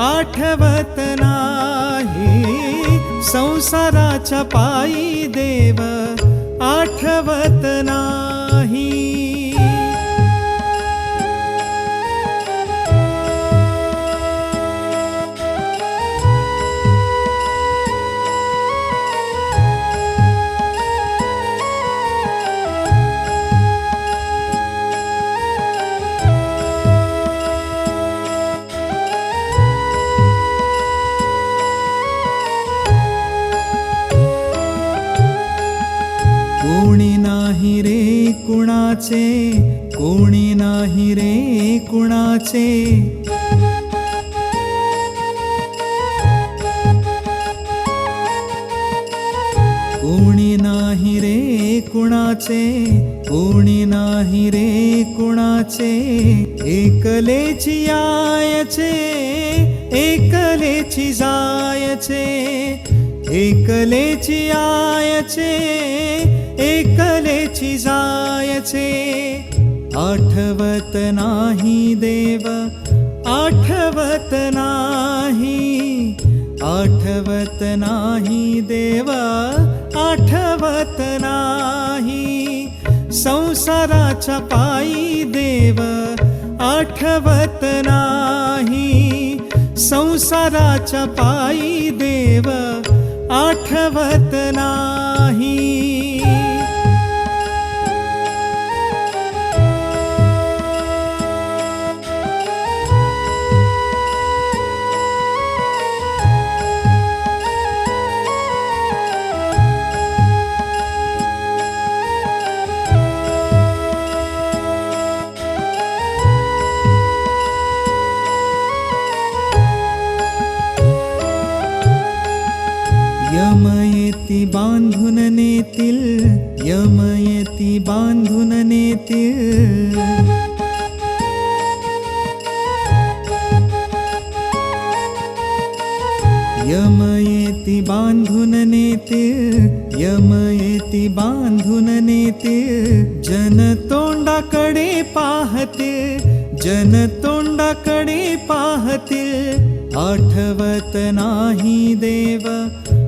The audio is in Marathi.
आठवत नाही. संसाराच्या पायी देव आठवत नाही. कुणाचे? कोणी नाही रे कुणाचे? कोणी नाही रे कुणाचे? कोणी नाही रे कुणाचे? एकलेची यायचे एकलेची जायचे एकलेची यायचे एकलेची जायचे. आठवत नाही देव आठवत नाही. आठवत नाही देव आठवत नाही. संसाराच्या पायी देव आठवत नाही. संसाराच्या पायी देव आठवत नाही. बाधु नेत्र यमयति बन्धुन ने जनतोण्डाकरे पहति जनतो करे आठवत आवतना देव